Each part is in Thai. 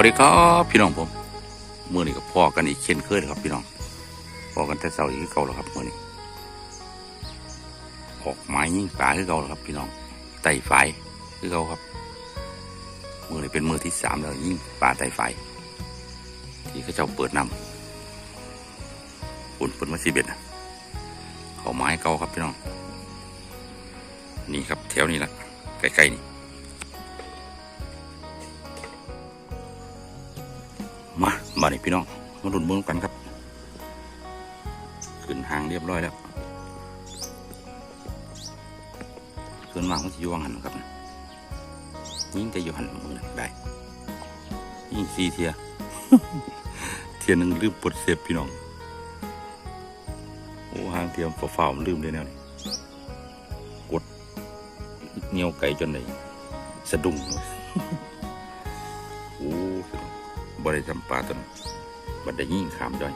วัสดีครับพี่น้องผมมื่อนี้ก็พอกันอีกเช่นเคยครับ พี่น้องพอกันแต่เสาร์อีกเก่าแล้วครับมื่อนี้ออกไม้ยิงปลาคือเก่าแล้วครับ พี่น้องไต่ไฟคือเก่าครับมือนี้เป็นมือที่สามแล้วยิงปลาไต่ไฟที่เขาเจ้าเปิดนำปุ่นปุ่นมาสีเบ็ดนะเขาไม้เก่าครับพี่น้อง นี่ครับแถวนี้ละใกล้ๆนี่ มามานี่พี่น้อง มาดุนเมืองกันครับ ขึ้นหางเรียบร้อยแล้ว ส่วนมากมันจะอยู่วังหันครับยิ่งจะอยู่หันมือได้ ยิ่งซีเทีย เทียนึงลืมปลดเสียบพี่น้อง โอ้หางเทียมฝ่าๆมันลืมเลยแนวนี้กดเหนียวไก่จนไหนสะดุ้ง บริจำปลาตนบัดได้ยิ่งขามด้วย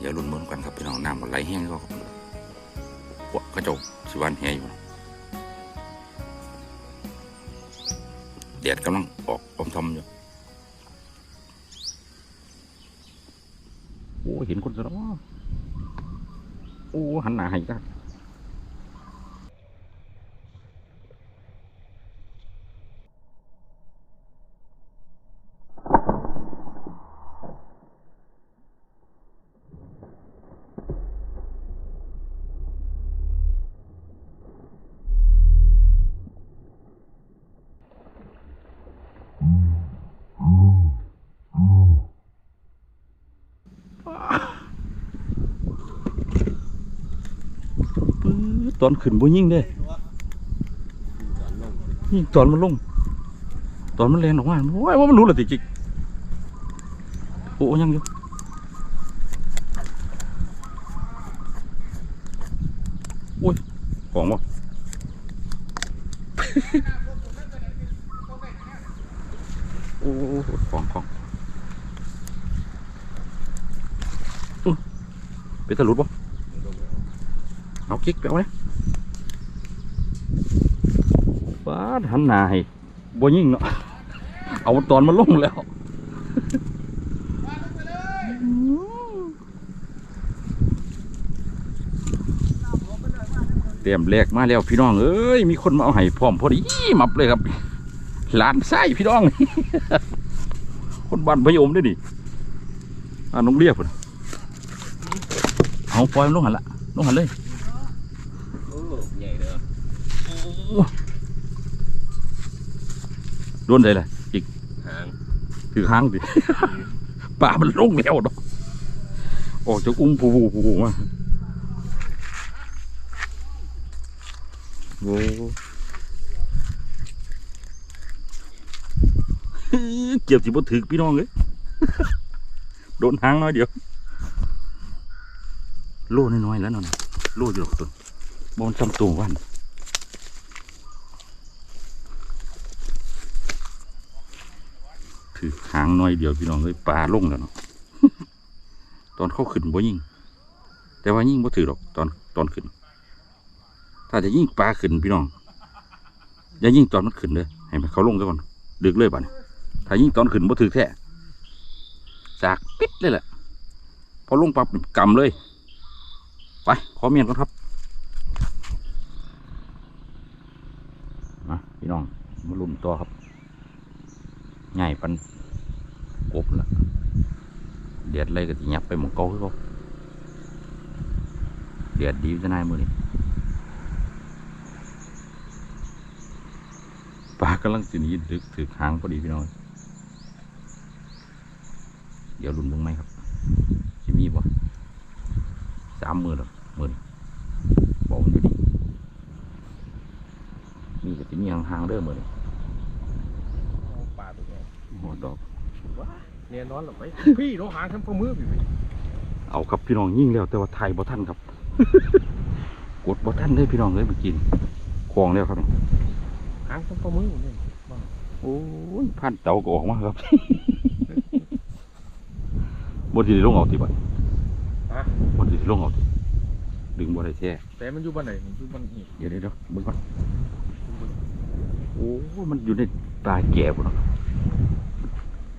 อย่าลุ่นเหมือนกันครับพี่น้องน้ำมันไหลแห้งก็ครับพวกกระจกสิวันแห้อยู่แดดกำลังออกอมทอมอยู่โอ้เห็นคนซะแล้วโอ้หันหน้าให้กัน ปื๊ด ตอนขึ้นบ่ยิ่งเด้ยิ่งตอนมันลง ตอนมันแรงออกมาโอ้ยว่ามันรู้ละติจิกโอ้ยังอยู่โอ้ยของบ่โอ้โหของของเป็นตะลุดบ่เอากิ๊กไปเอาเลย ป้าดหันนาให้บ่ยิ่งเนาะ เอาตอนมันลงแล้วเตรียมแลกมาแล้วพี่น้องเอ้ยมีคนมาเอาให้พร้อมพอดีมับเลยครับหลานไส้พี่น้อง คนบ้านพยมด้วยดิอ่าน้องเรียบพุ่นเอาปล่อยมันลงหันละลงหันเลยโอ้ใหญ่เลย ดนได้เลยอีกหางถือค้างดิป่ามันลงแล้วเนาะออกจากอุ้มผูผูผูผูมาโอ้เจ็บสิบ่ถึกพี่น้องเลยโดนหางน้อยเดียว โล่น้อยๆแล้วเนาะโล่อยู่หรอกตัวบอลซ้ำตัววัน ถือหางน้อยเดียวพี่น้องเลยปลาลงแล้วเนาะตอนเข้าขึ้นบ่ยิ่ง แต่ว่ายิ่งบ่ถือหรอกตอนตอนขึ้น ถ้าจะยิ่งปลาขึ้นพี่น้องอย่ายิ่งตอนมันขึ้นเลยให้มันเขาลงซะก่อนดึกเลยบ้านี้ถ้ายิ่งตอนขึ้นบ่ถือแท้สากปิดเลยแหละพอลงปั๊บกำเลยไปขอเมียนก่อนครับมาพี่น้องมาลุ่มตัวครับ ง่ายปันกบละเดียดอะไรก็จะยับไปหมองเก่าคือเขาเดียดดีจะนายมือนี่ปลากำลังสินีดึกถือหางพอดีพี่น้องเดี๋ยวรุนเบิ่งไหมครับสิมีบ่สามมือหรอมือบอกมันอยู่ดีมีก็จะมีห่างๆเด้อมือนี่ ปลาตัวนี้ หัวดอก เนี่ยนอนหลับไปพี่น้องหางทำข้อมือพี่เอาครับพี่น้องยิ่งแล้วแต่ว่าไทยบ่ท่านครับ กดบ่ท่านเลยพี่น้องเลยเมื่อกี้คลองแล้วครับนี่หางทำข้อมือเนี่ยโอ้ยพันเต่าก็ออกมาครับบนที่ได้ลงเอาที่บ่ฮะบนที่ได้ลงเอาที่ดึงบ่ได้แท้แต่มันอยู่บ้านไหนมันอยู่บ้านอีกเดี๋ยวเดี๋ยวเดี๋ยวเบิ่งก่อนโอ้ยมันอยู่ในปลาแก่บ่เนาะ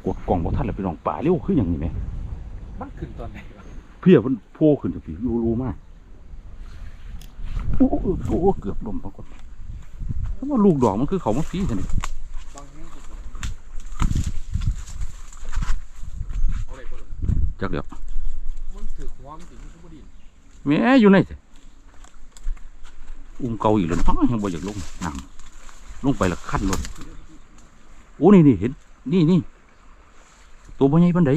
กดกล่องบ่ทันแล้วพี่น้องปลาเร็วคืออย่างนี้แหมมันขึ้นตอนไหนวะเพียมันโผล่ขึ้นจากพี่รู้รู้มากโอ้โหโอ้โหเกือบลมปรากฏแล้วว่าลูกดอกมันคือเขามาฟีกันนี่บางแห่งก็บ่เอาได้บ่ล่ะจักเดียวมันถือหัวมันสิมันก็บ่ดีแม่อยู่ไหนแต่อุ้มเกาอีกแล้วอ้าวยังบ่อยากลงนั่งลงไปและขั้นรถโอ้นี่นี่เห็น นี่นี่ ตัวบ่ใหญ่ปานใด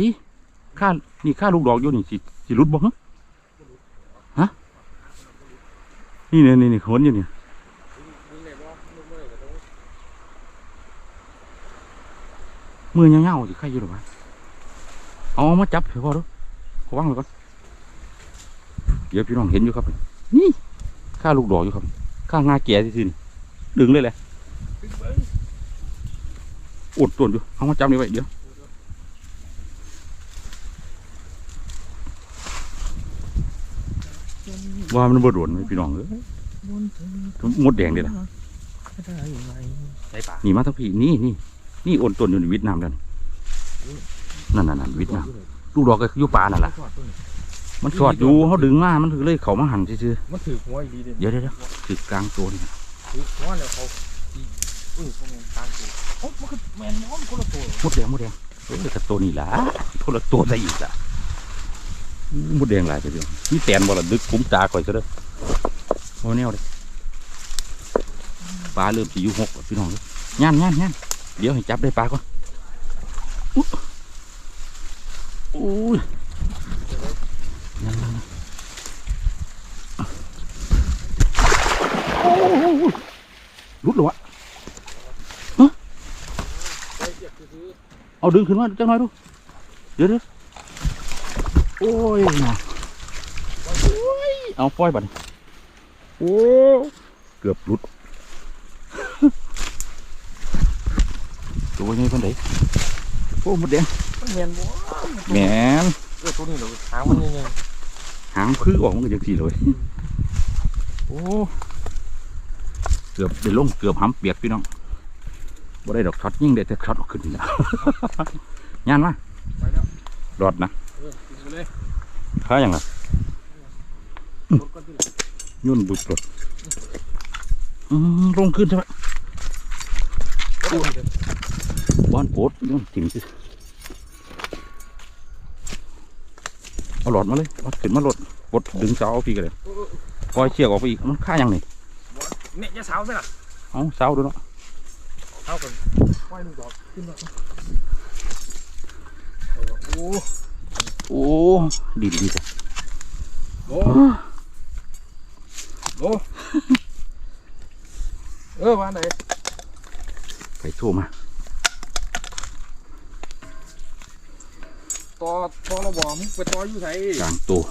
ค่านี่ค่าลูกดอกอยู่นี่สิสิหลุดบ่ฮะฮะนี่เนี่ยนี่นี่ขนอยู่นี่มือเงาๆสิใครอยู่หรือวะเอามาจับเถอะพ่อดูขอวางไว้ก่อนเดี๋ยวพี่น้องเห็นอยู่ครับ นี่ข้าลูกดอกอยู่ครับข้างาแก่ที่นี่ดึงเลยแหละอดตัวอยู่เอามาจับนี่ไว้เดี๋ยว ว่ามันบ่โดนไหมพี่น้องเอ้ยมดแดงเด้ล่ะใส่ปากนี่มาทั้งพี่นี่นี่นี่อดตัวอยู่ในเวิดนามนั่นนั่นนั่นนั่นเวิดนามลูกดอกก็อยู่ป่านั่นล่ะมันสอดอยู่เขาดึงมามันถึงเลยเขามาหันซื่อมันถือหัวอีหลีเด้ๆเดี๋ยวเดี๋ยวเดี๋ยวคือกลางตัวนี่นะถือหัวแล้วเขาสิเออพวกมันตางตัวโอ้มันก็แม่นบ่มันคนละตัวมดแดงมดแดงเออแต่ตัวนี้ล่ะคนละตัวได้อีกล่ะอู้ มดแดงหลายไปเดียวมีแตนบ่ละดึกคุ้มตาก่อยซะเด้อโอ้แนวเลยปลาเริ่มสิอยู่หกพี่น้องยย่านย่านย่านเดี๋ยวให้จับได้ปลาก่อนอู้ยย่านย่านรุดเหรอวะเสียบซื้อเอาดึงขึ้นมาจังหน่อยดู เดี๋ยวเดี๋ยว โอ้ยนะโอ้ยเอาปล่อยบัดนี้โอ้เกือบหลุด ตัวนี้คนไหนโอ้หมดแดงๆมันแม่นบ่แหมนเออตัวนี้เหรอหางมันยังไงหางพื้อออกมันก็จังสี่เลยโอ้เกือบได้ลงเกือบหำเปียกพี่น้องบ่ได้ดอกช็อตยิ่งได้แต่ช็อตออกขึ้นนี่นะยานมาไปแล้วรอดนะ ข้าอย่างไรรถก็ที่ยุ่นบุดรถอืมลงขึ้นใช่ไหมรถเดินบ้านโปดยุ่นถิ่มสิเอาหลอดมาเลยเอาขึ้นมาหลดปลดดึงเสาเอาพี่กันเลยปล่อยเชือกออกไปอีกมันค่าอย่างนี้เนี่ยจะเสาใช่ล่ะเอาเสาดูเนาะเสาก่อนปล่อยลูกดอกขึ้นมาโอ้ โอ้ดีดีจ้ะโหโอ้เออวันไหนไปโชว์มาต่อต่อระบอมงไปต่ออยู่ไสกลางตัว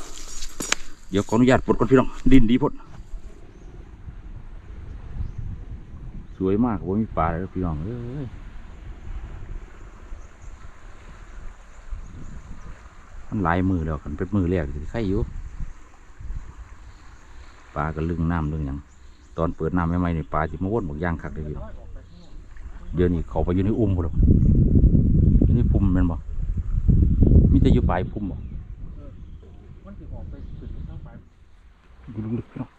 เดี๋ยวขออนุญาตปลดก่อนพี่น้องดินดีพดสวยมากว่ามีปลาเลยพี่น้องเอ้ย มันหลายมือแล้วกันเป็นมือแรกที่ใครอยู่ปลาก็ลึงน้ำลึงอย่างตอนเปิดน้ำใหม่ๆนี่ปลาที่มาวนบอกย่างคักเลยพี่น้องเดี๋ยวนี้เขาไปอยู่ในอุ้มหรอกอยู่ในพุ่มมันบ่มีแต่อยู่ปลายพุ่มบ่มันสิอกอยู่ลึกๆเนาะ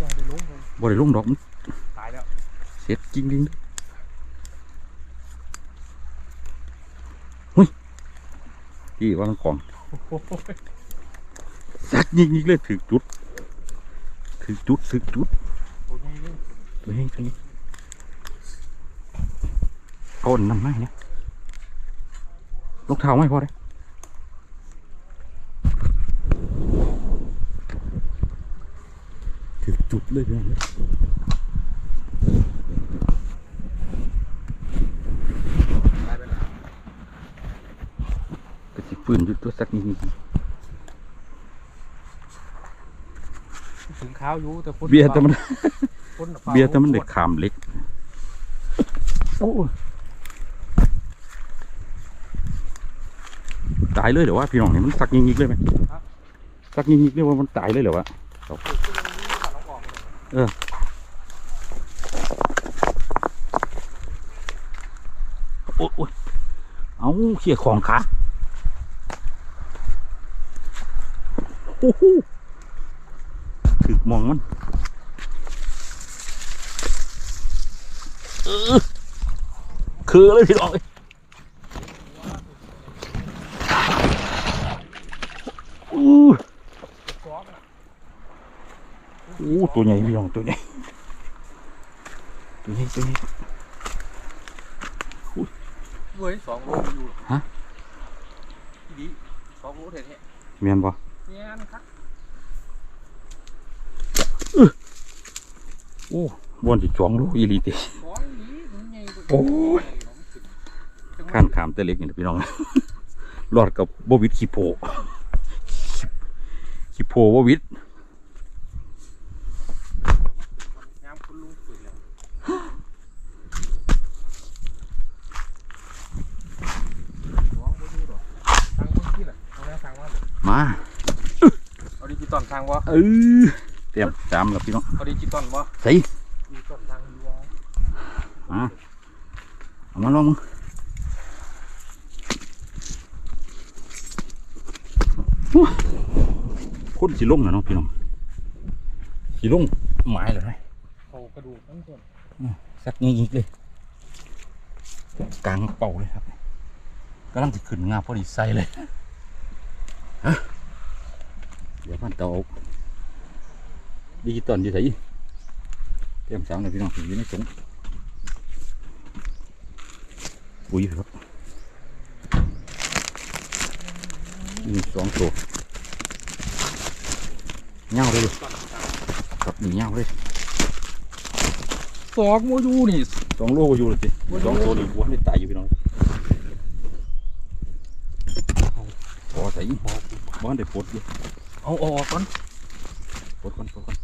จะได้ล้มเลยบ่ได้ลงดอกมันตายแล้วเสียดจริงจริงหุ้ยพี่ว่ามันของโอ้โหสักยิงยิงเลยถึงจุดถึงจุดถึงจุดตัวใหญ่เลยตัวนี้ตัวนี้เอาอันน้ำไม้เนี่ย ลูกเท้าไม่พอเลยถึงจุดเลยเนี่ยก็สิปืนยุดตัวสักนิดนึงถึงข้าวอยู่แต่เบียร์แต่มัน เบียร์แต่มันเด็กขามเล็ก โอ้ ตายเลยเดี๋ยวว่าพี่น้องเนี่ยมันสักยิงๆเลยไหมสักยิงๆเลยว่ามันตายเลยเหรอวะเออโอ้ยโอ้ยเอาเขี่ยของขาโอ้โหถึกมองมันเออคือเลยพี่น้องเอ้ย อู้อู้ตัวใหญ่พี่น้องตัวใหญ่ตัวใหญ่ตัวใหญ่เว้ยสองโลอยู่ฮะอีดีสองโลเท่เมียนปะๆเนี่ยนะครับโอ้บอนจะจองลูกอีหลีติสองอีดีมันใหญ่กว่าโอ้ยข้านขามแต่เล็กนี่นะพี่น้องรอดกับบวิดขี้โพ ขี้โพบวิดยามคุณลุงตื่นแล้วสองโลอยู่ดอกทางคนที่ล่ะเอาแนวทางว่าเลยมาเอาดิจิตอลทางวะเออเตรียมจามแล้วพี่น้องเอาดิจิตอลวะใส่ดิจิตอลทางอยู่วะมาเอามาลองมึงโอ้ ยคนสิลงนะเนาะพี่น้องสิลงหมายเลยไหมเอากระดูกทั้งส่วนสักงี้อีกเลยกลางเป่าเลยครับกำลังจะขึ้นงาพอดีใสเลยเดี๋ยวพันเตาเอาดิจิตอลอยู่ไหนเตรียมสามเลยพี่น้องอยู่ในสงปุ๋ยครับนี่สองตัว เงาเลยครับนี่เงาเลยสองโมยูนี่สองโลก็อยู่เลยสิสองตัวนี่หัวนี่ตายอยู่พี่น้องพอใส่บ้านได้ปลดอยู่เอาออกก่อนปลดก่อนปลดก่อน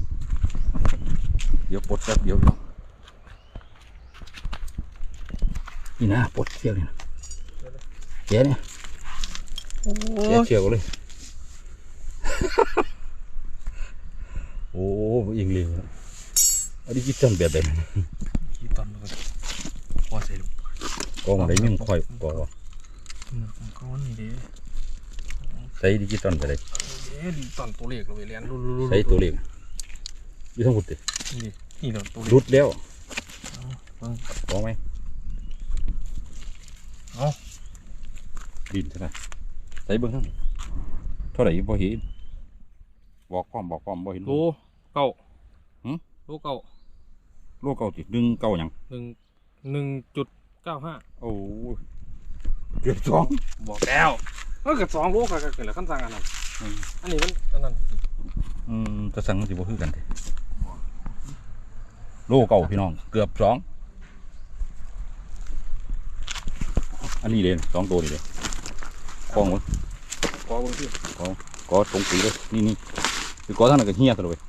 เดี๋ยวปลดแป๊บเดียวเดียวนี่นะปลดเชือกนี่นะแกะเนี่ยโอ้แกะเชือกเอาเลยโอ้ยิงเร็วนะอันนี้คิดจันแบบไหนดิจิตอลก็พอใส่ลงกองอะไรยังค่อยกองก้อนนี่เด้ใส่ดิจิตอลไปเลยเอ๊ะดิจิตอลตัวเล็กเราไปเรียนรุ่นรุ่นรุ่นใส่ตัวเล็กอยู่ทั้งหมดเลยนี่นี่เราตัวเล็กรุดแล้วเอาพอไหมเอาดินใช่ไหมใส่เบิ้งทั้งเท่าไหร่บ่เห็นบอกความบอกความบ่เห็นโล เก้าหืมโลเก้าโลเก่าติดึงเก่าหยังหนึ่งหนึ่งจุดเก้าห้าโอ้ยเกือบสอง บอกแล้วเมื่อเกิดสองโลก็เกิดแล้วขั้นสั่งอันนั้นอืม อันนี้มันอันนั้นอืมจะสั่งมันสิบ่คือกันเด้โลเก่าพี่น้อง เกือบสอง อันนี้เลยสองตัวนี่เลยกองวะกอบางทีกอตรงปีเลย นี่นี่คือกอท่านนก็เฮียตลอดเลย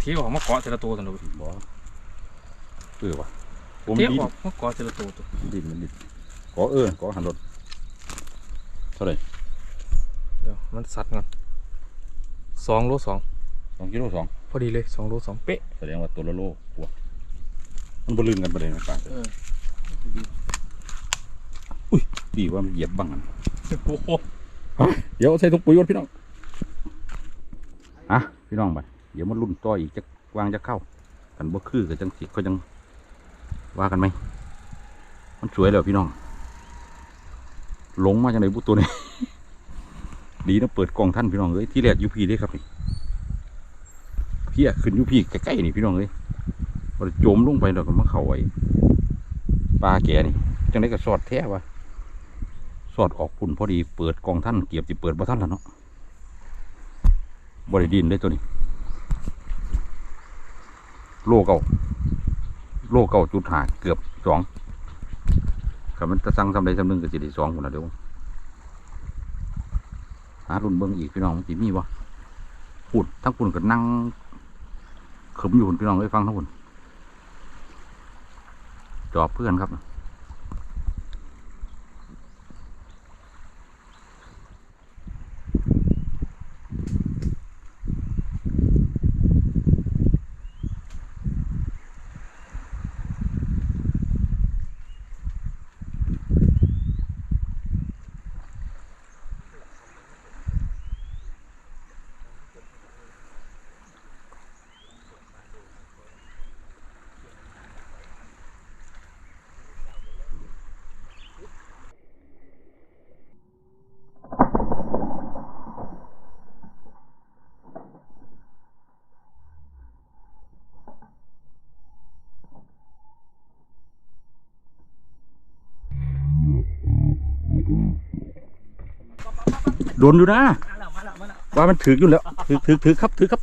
เที่ยวออกมาเกาะแต่ละตัวแต่ละตัวบ่เออวะผมเที่ยวดินออกมาเกาะแต่ละตัวตัวดินมันดินกอเออกอหันรถเท่าไหร่เดี๋ยวมันสัตว์กันสองโลสองสองกิโลสองพอดีเลยสองโลสองเป๊ะแสดงว่าตัวละโลกว่ามันบลืนกันประเด็นนะป่าเออดีว่ามันเหยียบบ้างอันโอ้โหเดี๋ยวใส่ถุงปุ๋ยก่อนพี่น้องอะพี่น้องไป เดี๋ยวมันรุ่นต่ออีกจะวางจะเข้ากันบ่คือกับจังสิก็จังว่ากันไหมมันสวยแล้วพี่น้องหลงมาจากไหนบุตัวนี้ดีนะเปิดกล่องท่านพี่น้องเอ้ยที่แรกยูพีเด้ครับนี่พี่อะขึ้นยูพีใกล้ๆนี่พี่น้องเอ้ยพอจมลงไปแล้วก็มาเข่าไอ้ปลาแก่นี่จังได้ก็สอดแท้วะสอดออกคุณพอดีเปิดกล่องท่านเกียบจิเปิดบ่ท่านแล้วเนาะบริดินเลยตัวนี้ โลเก่าโลเก่าจุดหาเกือบสองขับมันจะสั่งทำใดทำหนึ่งก็จะได้สองคนละเดี๋ยวหารุ่นเบิ้งอีกพี่น้องจีนีบ่ปุ่นทั้งคุณก็นั่งขมอยู่พี่น้องได้ฟังทั้งปุ่นจอบเพื่อนครับ โดนอยู่นะมาแล้วมาแล้วมาแล้วว่ามันถืออยู่แล้วถือถือถือครับถือครับ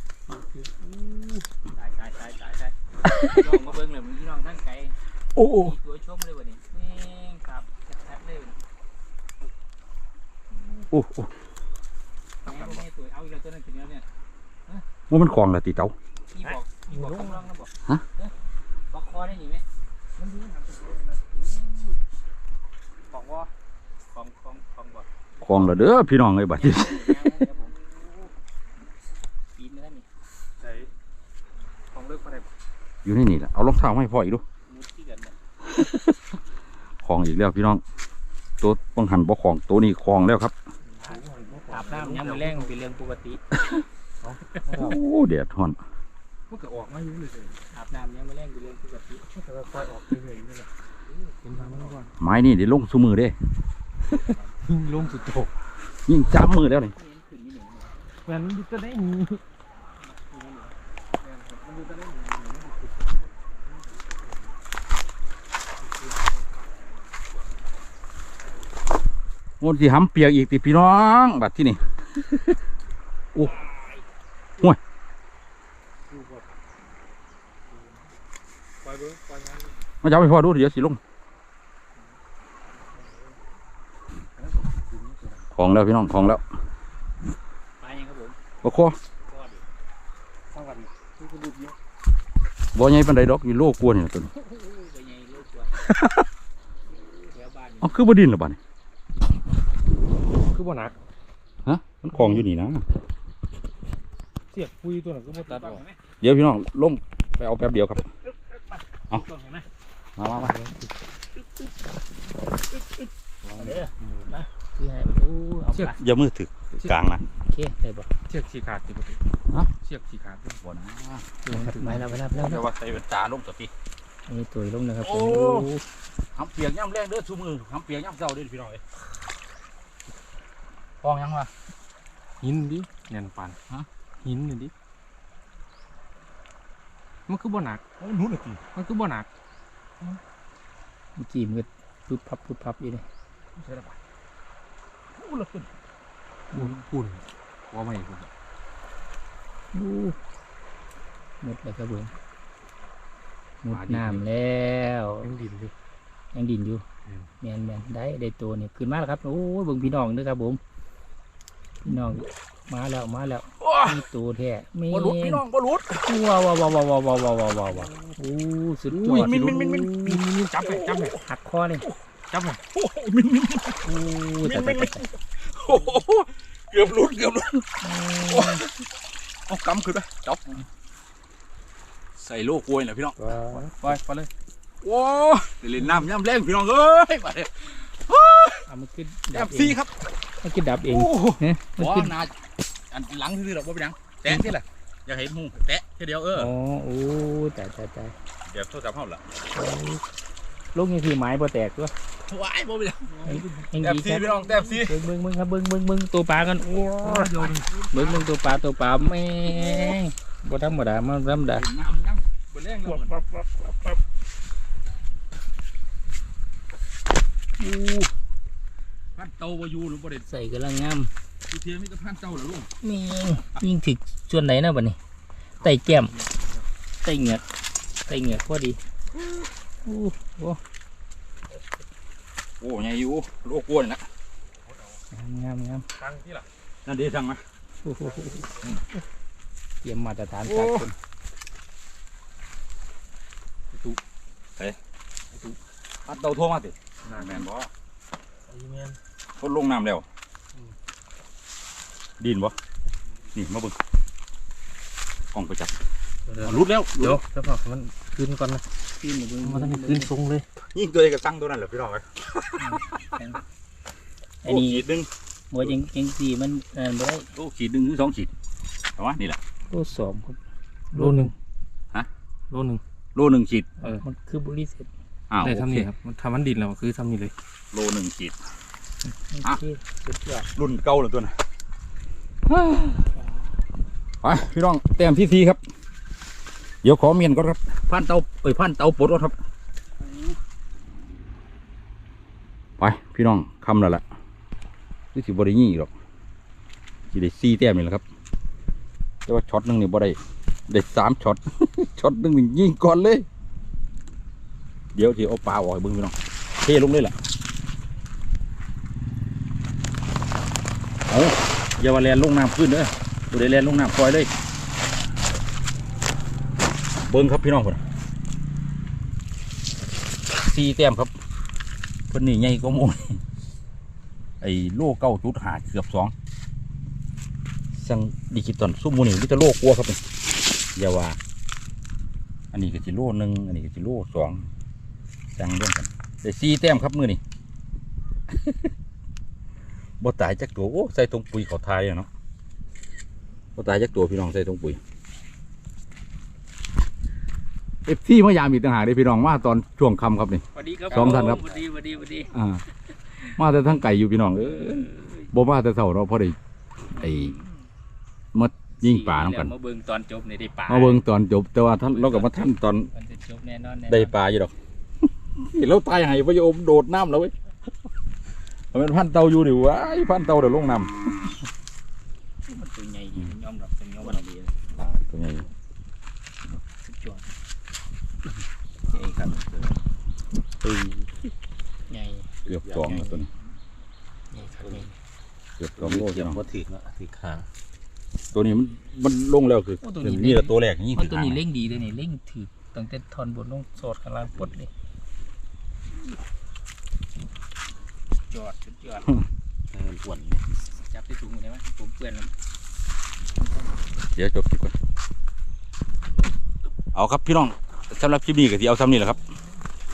ตายตายตายตายตายน้องมาเบิ่งเลยมึงพี่น้องทั้งไกลโอ้โอ้มีตัวชมเลยวันนี้นี่ครับแทบเลยโอ้โอ้ต้องกันให้ตัวเอาอีกแล้วตัวนั้นถึงแล้วเนี่ยว่ามันคลองละตีเต้าพี่บอกพี่บอกต้องลองนะบอกฮะเอ้ยบอกคอได้ยินไหมมันดูมันของว่าของของของบ่ คลองละเด้อพี่น้องเอ้ยบัดนี้ปีนไม่ได้นี่ใช่ของเลิกก็ได้อยู่ในนี่แหละเอารองเท้ามาให้พ่ออีกดูมุดที่กันเนี่ยคลองอีกแล้วพี่น้อง ตัวบังหันบ่คลองตัวนี้คลองแล้วครับอาบน้ำยังไม่แรงเป็นเรื่องปกติโอ้แดดฮ้อนมันก็ออกมาอยู่เลยอาบน้ำยังไม่แรงเป็นเรื่องปกติมันก็ค่อยออกเรื่อยๆนี่แหละเป็นทางมันก่อนไม้นี่เดี๋ยวลงสุมือเด้ ลงสุดโตกยิ่งจับมือแล้วนี่ไม่เห็นขึ้นนี่หนึ่งมันจะได้มีโอ้สิหำเปียกอีกติพี่น้องบัดที่นี่ปล่อยเบิ้งปล่อยงานมาจับให้พ่อดูเดี๋ยวสิลง คลองแล้วพี่น้องคลองแล้วไปยังครับผมบ่คอก็ดิสร้างกันนี่ก็ดูดีบ่ใหญ่ปานใดดอกอยู่โลกลัวนี่ล่ะตัวนี้ไปยังลูกตัวแถวบ้านเอ้าคือบ่ดินล่ะบัดนี้คือบ่หนักฮะมันคลองอยู่นี่นะเสียบปุยตัวนั้นก็บ่ตัดออกเดี๋ยวพี่น้องลงไปเอาแป๊บเดียวครับต้องเห็นไหมมามามาเด้อมา คือให้มันอู้เอาไปอย่ามือถึกกลางนะโอเคได้บ่เชือกสีขาดติบ่ติฮะเชือกสีขาดติบ่นะไปแล้วไปแล้วไปแล้วแต่ว่าใส่เป็นตาลงตัวพี่นี่ตัวลงนะครับผโอ้มหำเปียกย่ำแรงเด้อซุมือหำเปียกย่ำเศร้าเด้อพี่น้องเอ้ยคลองยังวะหินดิแน่นปานฮะหินนี่ดิมันคือบ่หนักโอ้นู้นน่ะสิมันคือบ่หนักเมื่อกี้มันก็ปุ๊บพับปุ๊บพับอยู่เลยใช่ละปะโอ้ ละคุณบุญปุ่นขอไม่คุณดูหมดแล้วครับเบิ้งหมดน้ำแล้วยังดินอยู่ยังดินอยู่แมนแมนได้ได้ตัวนี่ขึ้นมาแล้วครับโอ้เบิ้งพี่น้องด้วยครับผมพี่น้องมาแล้วมาแล้วมีตัวแท้มีบลุพี่น้องบอลุดว้าวว้าวว้าวว้าวว้าวว้าวว้าวโอ้สุดยอดมินมินมินมินจับเลยจับเลยหักคอเลย จับเลยโอ้โหมินมินโอ้แต่แต่แต่โอ้โหเกือบหลุดเกือบหลุดเอากำขึ้นไปจับใส่โลกกล้วยน่ะพี่น้องไปไปเลยโอ้เดี๋ยวเล่นน้ำย่ำแรงพี่น้องเอ้ยมาเด้อเอามันขึ้นดับซีครับมันขึ้นดับเองเฮ้ยมันว้าขึ้นาอันหลังที่เราบ่เป็นหยังแตะที่แหละอย่าเห็นหมูแตะแค่เดียวเอออ๋อโอ้แต่แต่แต่เดี๋ยวโทรศัพท์เฮาล่ะลูกนี่คือไม้บ่แตกด้วย ว้ายบ่เป็นหยังยังแต้มดีซีครับพี่น้องแต้มซีเบิ้งเบิ้งเบิ้งครับเบิ้งเบิ้งเบิ้งตัวปลากันโอ้ยโยนเบิ้งเบิ้งตัวปลาตัวปลาแม่งบ่ธรรมดามันธรรมดาน้ำน้ำบ่แรงแล้วปั๊บปั๊บปั๊บปั๊บอู้พันเตาบ่อยู่หรือบ่ได้ใส่กำลังงามอยู่เทียมมีแต่พันเตาเหรอลุงแม่งยิงถึกส่วนไหนนะบัดนี้ไต่แก้มไต่เหงือกไต่เหงือกพอดีโอ้โห โอ้ใหญ่อยู่โลกกล้วยนะงามงามงามตั้งที่ล่ะนั่นดีสั่งมาเตรียมมาตรฐานโอ้สากลอัดเตาโทรมาสิแม่นบ่ไอ้แม่นคนลงน้ำแล้วดินบ่นี่มาเบิ่งกล้องไปจับเดี๋ยวรุดแล้วเดี๋ยวจะพามันขึ้นก่อนนะขึ้นมาเบิ่งมันต้องขึ้นทรงเลยยิงตัวเองก็สั่งตัวนั้นแหละพี่น้องเอ้ย อันนี้โขีดหนึงบ่ยังยังสีมันนั่นบ่ได้โอ้ขีดหนึงหรือสองขีดเอาวะนี่แหละ โลสองครับโลหนึ่งฮะ โลหนึ่ง โลหนึ่งขีดเออ มันคือบุรีเสร็จอ้าวได้โอทำเคนี่ครับ มันทำมันดินแล้วคือทำนี่เลย โลหนึ่งขีด โอเคสุดยอดรุ่นเก่าเลยตัวน่ะไปพี่น้องแต้มที่สี่ครับ เดี๋ยวขอเมียนก่อนครับพันเตาเอ้ยพันเตาปลดก่อนครับ ไปพี่น้องคำแล้วล่ะนี่สิบริยี่หรอกสิได้สี่แต้มนี่แหละครับแต่ว่าช็อตหนึงนี่บ่ได้ได้สามช็อตช็อตหนึงนี่ยิงก่อนเลย เดี๋ยวทีเอาปลาออกให้เบิ่งพี่น้องเทลงเลยล่ะเอาอย่าว่าแลนลงน้ำขึ้นเด้อตัวใดแลนลงน้ำปล่อยเลย เบิ่งครับพี่น้องคนสี่แต้มครับ เพิ่นนี่ใหญ่กว่ามูไอ้โลเก้าจุดหาเกือบสองสังดิจิตอลซุ่มมูนี่มิจะโลกลัวครับนี่อย่าว่า อันนี้ก็จิโลหนึ่งอันนี้ก็จิโลสองสั่งร่วมกันได้สี่แต้มครับมือนี่บ่ตายจักตัวโอ้ใส่ตรงปุ๋ยเขาทายอะเนาะบ่ตายจักตัวพี่น้องใส่ตรงปุ๋ย เอฟซีมายามอีกต่างหากเลยพี่น้องมาตอนช่วงค่ำครับนี่ สวัสดีครับสองท่านครับ สวัสดีสวัสดีสวัสดีอ่า มาแต่ทั้งไก่อยู่พี่น้องเออบ่มาแต่เช้าเนาะเพราะได้ไอ้มายิงป่าน้ำกัน มาเบิ่งตอนจบในได้ป่ามาเบิ่งตอนจบแต่ว่าท่านเรากับมาท่านตอนมันจะจบแน่นอนแน่นอนได้ปลาอยู่ดอกเห็นแล้วตายให้พระโยมโดดน้ำแล้วเว้ยมันเป็นพันเตาอยู่ดิวะไอ้พันเตาเดี๋ยวลงน้มันตัวใหญ่ดียอมรับเป็นยอมรับดีำตัวใหญ่ สุดยอด ใหญ่ครับเออ ใหญ่ เกือบ สองแล้วตัวนี้ใหญ่ครับใหญ่เกือบสองโลพี่น้อง ว่าถึงละถึงคาง ตัวนี้มันมันลงแล้วคือโอ้ตัวนี้ นี่แหละตัวแรกนี่มันคือตัวหางนี้เร่งดีเลยนี่เร่งถือตั้งแต่ทอนบนลงสอดข้างล่างปลดเลยสุดยอดสุดยอดอ้วนจับได้ถุงได้ไหมผมเปื่อนแล้ว เดี๋ยวจบคลิปก่อนเอาครับพี่น้องสำหรับคลิปนี้ก็ที่เอาซ้ำนี่แหละครับ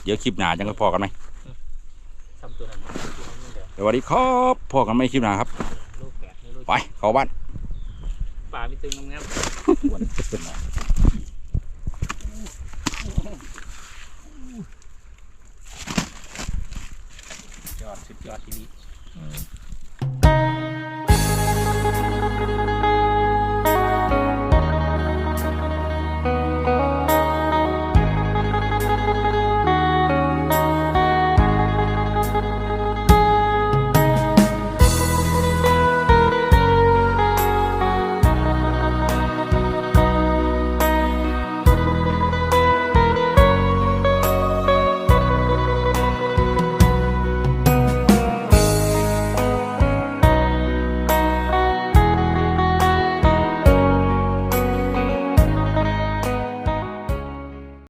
เดี๋ยวคลิปหน้าจังก็พอกันไหม ทำตัวนั้นตัวนั้นเดี๋ยว สวัสดีครับพอกันไหมคลิปหน้าครับโลกแปดนี่โลกไปเข้าบ้านป่ามีตึงงามๆสุดย